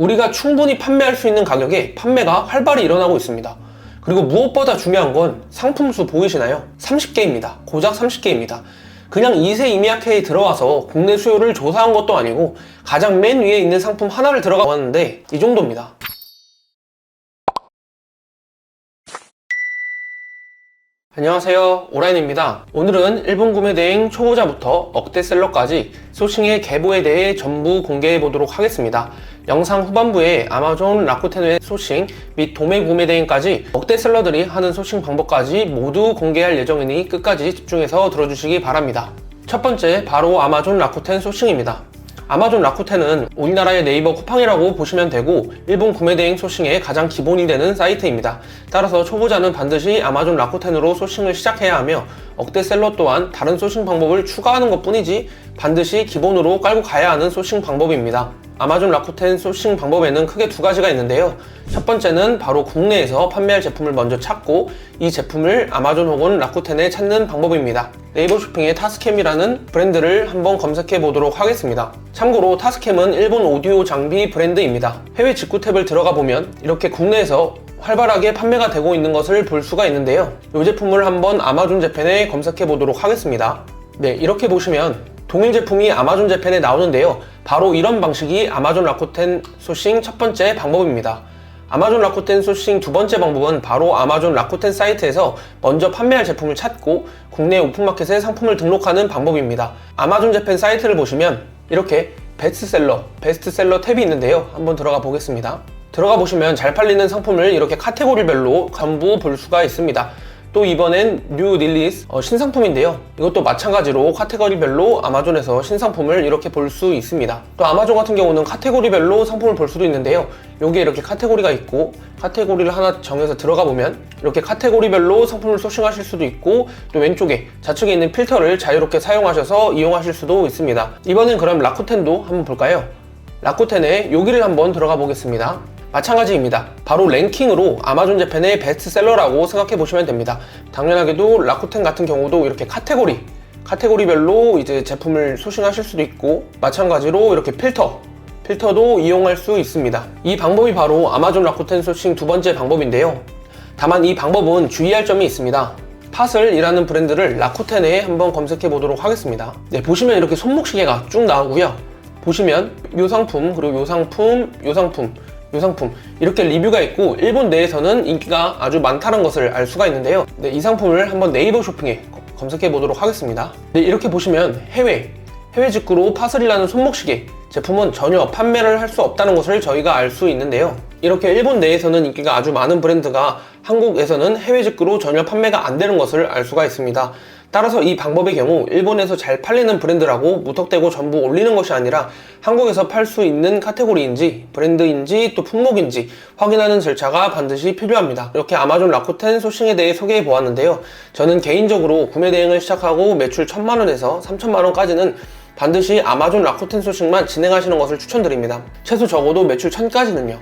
우리가 충분히 판매할 수 있는 가격에 판매가 활발히 일어나고 있습니다. 그리고 무엇보다 중요한 건 상품 수 보이시나요? 30개입니다. 고작 30개입니다. 그냥 이세 이미아케에 들어와서 국내 수요를 조사한 것도 아니고 가장 맨 위에 있는 상품 하나를 들어가 봤는데 이 정도입니다. 안녕하세요 오라인입니다 오늘은 일본 구매 대행 초보자부터 억대셀러까지 소싱의 계보에 대해 전부 공개해 보도록 하겠습니다 영상 후반부에 아마존 라쿠텐의 소싱 및 도매 구매 대행까지 억대 셀러들이 하는 소싱 방법까지 모두 공개할 예정이니 끝까지 집중해서 들어주시기 바랍니다 첫 번째 바로 아마존 라쿠텐 소싱입니다 아마존 라쿠텐은 우리나라의 네이버 쿠팡이라고 보시면 되고 일본 구매 대행 소싱의 가장 기본이 되는 사이트입니다. 따라서 초보자는 반드시 아마존 라쿠텐으로 소싱을 시작해야 하며 억대셀러 또한 다른 소싱 방법을 추가하는 것 뿐이지 반드시 기본으로 깔고 가야 하는 소싱 방법입니다. 아마존 라쿠텐 소싱 방법에는 크게 두 가지가 있는데요. 첫 번째는 바로 국내에서 판매할 제품을 먼저 찾고 이 제품을 아마존 혹은 라쿠텐에 찾는 방법입니다. 네이버 쇼핑의 타스캠이라는 브랜드를 한번 검색해 보도록 하겠습니다. 참고로 타스캠은 일본 오디오 장비 브랜드입니다. 해외 직구 탭을 들어가 보면 이렇게 국내에서 활발하게 판매가 되고 있는 것을 볼 수가 있는데요. 이 제품을 한번 아마존 재팬에 검색해 보도록 하겠습니다. 네, 이렇게 보시면 동일 제품이 아마존 재팬에 나오는데요. 바로 이런 방식이 아마존 라쿠텐 소싱 첫 번째 방법입니다. 아마존 라쿠텐 소싱 두 번째 방법은 바로 아마존 라쿠텐 사이트에서 먼저 판매할 제품을 찾고 국내 오픈마켓에 상품을 등록하는 방법입니다. 아마존 재팬 사이트를 보시면 이렇게 베스트셀러, 베스트셀러 탭이 있는데요. 한번 들어가 보겠습니다. 들어가 보시면 잘 팔리는 상품을 이렇게 카테고리별로 전부 볼 수가 있습니다. 또 이번엔 뉴 릴리스 어, 신상품인데요. 이것도 마찬가지로 카테고리별로 아마존에서 신상품을 이렇게 볼 수 있습니다. 또 아마존 같은 경우는 카테고리별로 상품을 볼 수도 있는데요. 여기에 이렇게 카테고리가 있고 카테고리를 하나 정해서 들어가 보면 이렇게 카테고리별로 상품을 소싱하실 수도 있고 또 왼쪽에 좌측에 있는 필터를 자유롭게 사용하셔서 이용하실 수도 있습니다. 이번엔 그럼 라쿠텐도 한번 볼까요? 라쿠텐에 여기를 한번 들어가 보겠습니다. 마찬가지입니다. 바로 랭킹으로 아마존 재팬의 베스트셀러라고 생각해 보시면 됩니다. 당연하게도 라쿠텐 같은 경우도 이렇게 카테고리, 카테고리별로 이제 제품을 소싱하실 수도 있고, 마찬가지로 이렇게 필터, 필터도 이용할 수 있습니다. 이 방법이 바로 아마존 라쿠텐 소싱 두 번째 방법인데요. 다만 이 방법은 주의할 점이 있습니다. 파슬이라는 브랜드를 라쿠텐에 한번 검색해 보도록 하겠습니다. 네, 보시면 이렇게 손목시계가 쭉 나오고요. 보시면 요 상품, 그리고 요 상품, 요 상품, 요 상품. 이렇게 리뷰가 있고 일본 내에서는 인기가 아주 많다는 것을 알 수가 있는데요. 네, 이 상품을 한번 네이버 쇼핑에 검색해 보도록 하겠습니다. 네, 이렇게 보시면 해외 해외 직구로 파슬이라는 손목시계 제품은 전혀 판매를 할 수 없다는 것을 저희가 알 수 있는데요. 이렇게 일본 내에서는 인기가 아주 많은 브랜드가 한국에서는 해외 직구로 전혀 판매가 안 되는 것을 알 수가 있습니다 따라서 이 방법의 경우 일본에서 잘 팔리는 브랜드라고 무턱대고 전부 올리는 것이 아니라 한국에서 팔 수 있는 카테고리인지 브랜드인지 또 품목인지 확인하는 절차가 반드시 필요합니다. 이렇게 아마존 라쿠텐 소싱에 대해 소개해 보았는데요. 저는 개인적으로 구매 대행을 시작하고 매출 1000만원에서 3000만원까지는 반드시 아마존 라쿠텐 소싱만 진행하시는 것을 추천드립니다. 최소 적어도 매출 1000까지는요.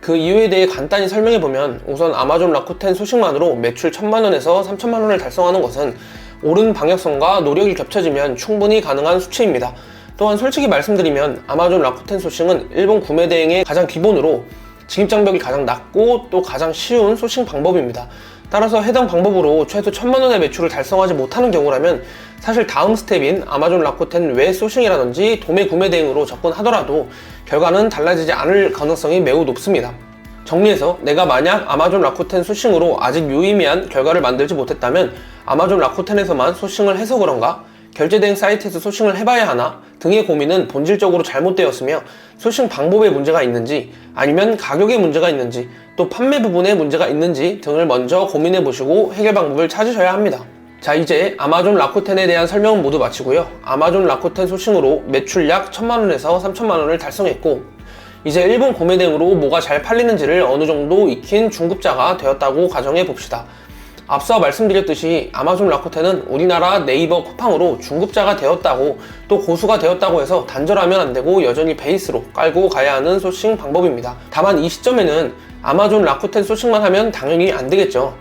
그 이유에 대해 간단히 설명해 보면 우선 아마존 라쿠텐 소식만으로 매출 1000만원에서 3000만원을 달성하는 것은 옳은 방역성과 노력이 겹쳐지면 충분히 가능한 수치입니다. 또한 솔직히 말씀드리면 아마존 라쿠텐 소싱은 일본 구매 대행의 가장 기본으로 진입 장벽이 가장 낮고 또 가장 쉬운 소싱 방법입니다. 따라서 해당 방법으로 최소 1000만원의 매출을 달성하지 못하는 경우라면 사실 다음 스텝인 아마존 라쿠텐 외 소싱이라든지 도매 구매 대행으로 접근하더라도 결과는 달라지지 않을 가능성이 매우 높습니다. 정리해서 내가 만약 아마존 라쿠텐 소싱으로 아직 유의미한 결과를 만들지 못했다면 아마존 라쿠텐에서만 소싱을 해서 그런가? 결제된 사이트에서 소싱을 해봐야 하나? 등의 고민은 본질적으로 잘못되었으며 소싱 방법에 문제가 있는지 아니면 가격에 문제가 있는지 또 판매 부분에 문제가 있는지 등을 먼저 고민해 보시고 해결 방법을 찾으셔야 합니다. 자 이제 아마존 라쿠텐에 대한 설명은 모두 마치고요. 아마존 라쿠텐 소싱으로 매출 약 1000만원에서 3000만원을 달성했고 이제 일본 구매 대행으로 뭐가 잘 팔리는지를 어느 정도 익힌 중급자가 되었다고 가정해 봅시다. 앞서 말씀드렸듯이 아마존 라쿠텐은 우리나라 네이버 쿠팡으로 중급자가 되었다고 또 고수가 되었다고 해서 단절하면 안 되고 여전히 베이스로 깔고 가야 하는 소싱 방법입니다. 다만 이 시점에는 아마존 라쿠텐 소싱만 하면 당연히 안 되겠죠.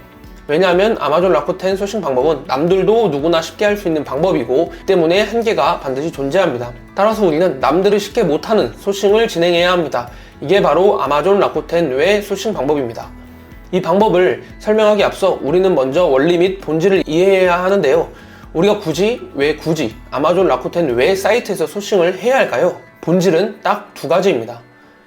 왜냐하면 아마존 라쿠텐 소싱 방법은 남들도 누구나 쉽게 할 수 있는 방법이고 때문에 한계가 반드시 존재합니다. 따라서 우리는 남들이 쉽게 못하는 소싱을 진행해야 합니다. 이게 바로 아마존 라쿠텐 외 소싱 방법입니다. 이 방법을 설명하기 앞서 우리는 먼저 원리 및 본질을 이해해야 하는데요. 우리가 굳이 왜 굳이 아마존 라쿠텐 외 사이트에서 소싱을 해야 할까요? 본질은 딱 두 가지입니다.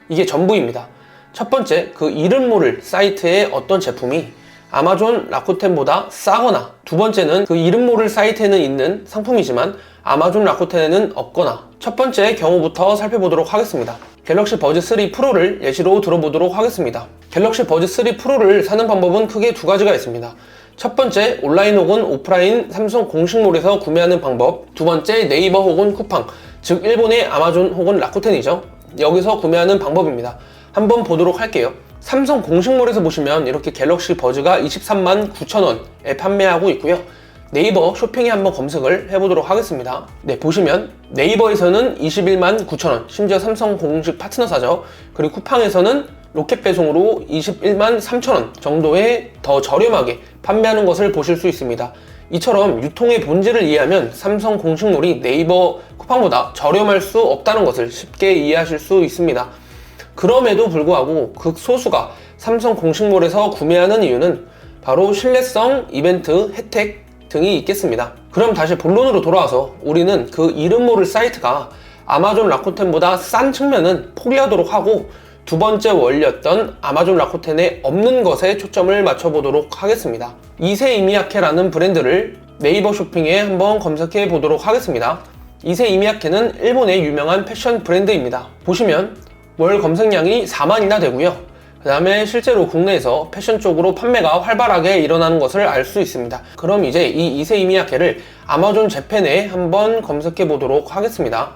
이게 전부입니다. 첫 번째, 그 이름 모를 사이트의 어떤 제품이 아마존 라쿠텐보다 싸거나 두 번째는 그 이름 모를 사이트에는 있는 상품이지만 아마존 라쿠텐에는 없거나 첫 번째 경우부터 살펴보도록 하겠습니다. 갤럭시 버즈 3 프로를 예시로 들어보도록 하겠습니다. 갤럭시 버즈 3 프로를 사는 방법은 크게 두 가지가 있습니다. 첫 번째, 온라인 혹은 오프라인 삼성 공식몰에서 구매하는 방법. 두 번째, 네이버 혹은 쿠팡, 즉 일본의 아마존 혹은 라쿠텐이죠. 여기서 구매하는 방법입니다. 한번 보도록 할게요. 삼성 공식몰에서 보시면 이렇게 갤럭시 버즈가 23만 9천원에 판매하고 있고요. 네이버 쇼핑에 한번 검색을 해보도록 하겠습니다. 네, 보시면 네이버에서는 21만 9천원, 심지어 삼성 공식 파트너사죠. 그리고 쿠팡에서는 로켓 배송으로 21만 3천원 정도에 더 저렴하게 판매하는 것을 보실 수 있습니다. 이처럼 유통의 본질을 이해하면 삼성 공식몰이 네이버 쿠팡보다 저렴할 수 없다는 것을 쉽게 이해하실 수 있습니다. 그럼에도 불구하고 극소수가 삼성 공식몰에서 구매하는 이유는 바로 신뢰성, 이벤트, 혜택 등이 있겠습니다. 그럼 다시 본론으로 돌아와서 우리는 그 이름 모를 사이트가 아마존 라쿠텐보다 싼 측면은 포기하도록 하고 두 번째 원리였던 아마존 라쿠텐에 없는 것에 초점을 맞춰보도록 하겠습니다. 이세 이미야케라는 브랜드를 네이버 쇼핑에 한번 검색해 보도록 하겠습니다. 이세 이미야케는 일본의 유명한 패션 브랜드입니다. 보시면 월 검색량이 4만이나 되고요. 그 다음에 실제로 국내에서 패션 쪽으로 판매가 활발하게 일어나는 것을 알 수 있습니다. 그럼 이제 이 이세 이미야케를 아마존 재팬에 한번 검색해 보도록 하겠습니다.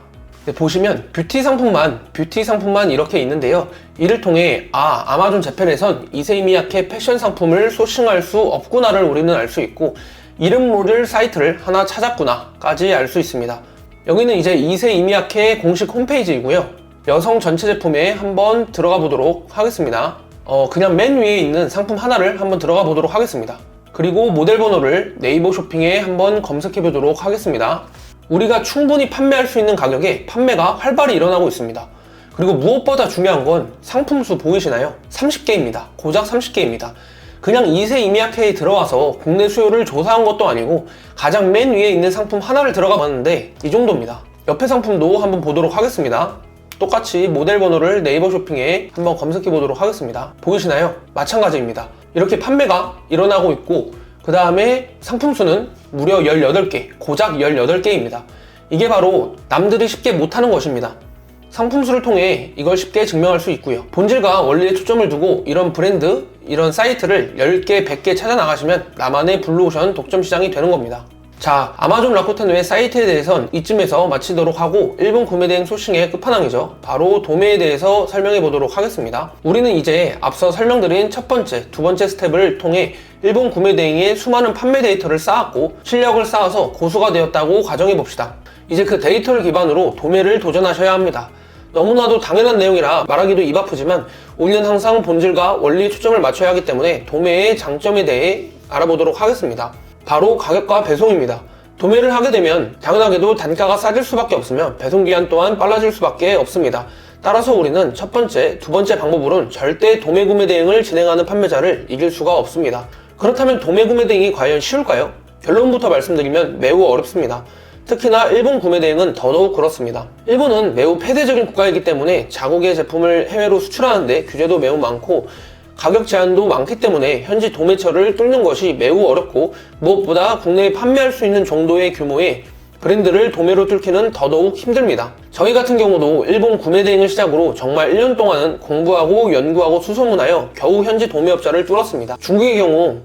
네, 보시면 뷰티 상품만 뷰티 상품만 이렇게 있는데요. 이를 통해 아 아마존 재팬에선 이세이미야케 패션 상품을 소싱할 수 없구나를 우리는 알 수 있고 이름 모를 사이트를 하나 찾았구나까지 알 수 있습니다. 여기는 이제 이세이미야케 공식 홈페이지이고요. 여성 전체 제품에 한번 들어가 보도록 하겠습니다. 어, 그냥 맨 위에 있는 상품 하나를 한번 들어가 보도록 하겠습니다. 그리고 모델 번호를 네이버 쇼핑에 한번 검색해 보도록 하겠습니다. 우리가 충분히 판매할 수 있는 가격에 판매가 활발히 일어나고 있습니다. 그리고 무엇보다 중요한 건 상품 수 보이시나요? 30개입니다. 고작 30개입니다. 그냥 이세 이미야케에 들어와서 국내 수요를 조사한 것도 아니고 가장 맨 위에 있는 상품 하나를 들어가 봤는데 이 정도입니다. 옆에 상품도 한번 보도록 하겠습니다. 똑같이 모델 번호를 네이버 쇼핑에 한번 검색해 보도록 하겠습니다. 보이시나요? 마찬가지입니다. 이렇게 판매가 일어나고 있고 그 다음에 상품 수는 무려 18개, 고작 18개입니다. 이게 바로 남들이 쉽게 못하는 것입니다. 상품 수를 통해 이걸 쉽게 증명할 수 있고요. 본질과 원리에 초점을 두고 이런 브랜드, 이런 사이트를 10개, 100개 찾아 나가시면 나만의 블루오션 독점 시장이 되는 겁니다. 자, 아마존 라쿠텐 외 사이트에 대해선 이쯤에서 마치도록 하고 일본 구매 대행 소싱의 끝판왕이죠. 바로 도매에 대해서 설명해 보도록 하겠습니다. 우리는 이제 앞서 설명드린 첫 번째, 두 번째 스텝을 통해 일본 구매 대행의 수많은 판매 데이터를 쌓았고 실력을 쌓아서 고수가 되었다고 가정해 봅시다. 이제 그 데이터를 기반으로 도매를 도전하셔야 합니다. 너무나도 당연한 내용이라 말하기도 입 아프지만 우리는 항상 본질과 원리에 초점을 맞춰야 하기 때문에 도매의 장점에 대해 알아보도록 하겠습니다. 바로 가격과 배송입니다. 도매를 하게 되면 당연하게도 단가가 싸질 수밖에 없으며 배송 기한 또한 빨라질 수밖에 없습니다. 따라서 우리는 첫 번째, 두 번째 방법으로는 절대 도매 구매 대행을 진행하는 판매자를 이길 수가 없습니다. 그렇다면 도매 구매 대행이 과연 쉬울까요? 결론부터 말씀드리면 매우 어렵습니다. 특히나 일본 구매 대행은 더더욱 그렇습니다. 일본은 매우 폐쇄적인 국가이기 때문에 자국의 제품을 해외로 수출하는데 규제도 매우 많고 가격 제한도 많기 때문에 현지 도매처를 뚫는 것이 매우 어렵고 무엇보다 국내에 판매할 수 있는 정도의 규모의 브랜드를 도매로 뚫기는 더더욱 힘듭니다. 저희 같은 경우도 일본 구매 대행을 시작으로 정말 1년 동안은 공부하고 연구하고 수소문하여 겨우 현지 도매업자를 뚫었습니다. 중국의 경우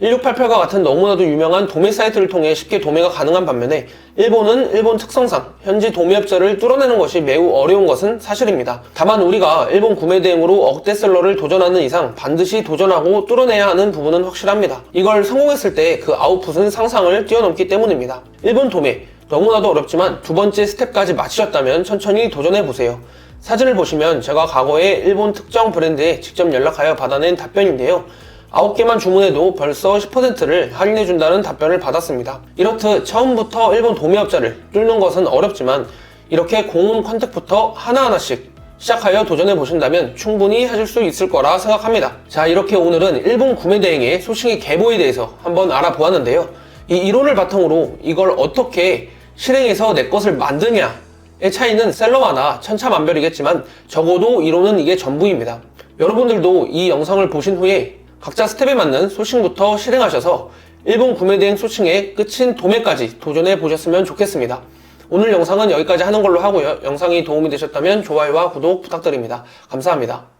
1688과 같은 너무나도 유명한 도매 사이트를 통해 쉽게 도매가 가능한 반면에 일본은 일본 특성상 현지 도매업자를 뚫어내는 것이 매우 어려운 것은 사실입니다. 다만 우리가 일본 구매 대행으로 억대셀러를 도전하는 이상 반드시 도전하고 뚫어내야 하는 부분은 확실합니다. 이걸 성공했을 때 그 아웃풋은 상상을 뛰어넘기 때문입니다. 일본 도매 너무나도 어렵지만 두 번째 스텝까지 마치셨다면 천천히 도전해보세요. 사진을 보시면 제가 과거에 일본 특정 브랜드에 직접 연락하여 받아낸 답변인데요. 9개만 주문해도 벌써 10%를 할인해준다는 답변을 받았습니다. 이렇듯 처음부터 일본 도매업자를 뚫는 것은 어렵지만 이렇게 공홈 컨택부터 하나하나씩 시작하여 도전해 보신다면 충분히 하실 수 있을 거라 생각합니다. 자, 이렇게 오늘은 일본 구매 대행의 소싱의 계보에 대해서 한번 알아보았는데요. 이 이론을 바탕으로 이걸 어떻게 실행해서 내 것을 만드냐의 차이는 셀러마다 천차만별이겠지만 적어도 이론은 이게 전부입니다. 여러분들도 이 영상을 보신 후에 각자 스텝에 맞는 소싱부터 실행하셔서 일본 구매 대행 소싱의 끝인 도매까지 도전해 보셨으면 좋겠습니다. 오늘 영상은 여기까지 하는 걸로 하고요. 영상이 도움이 되셨다면 좋아요와 구독 부탁드립니다. 감사합니다.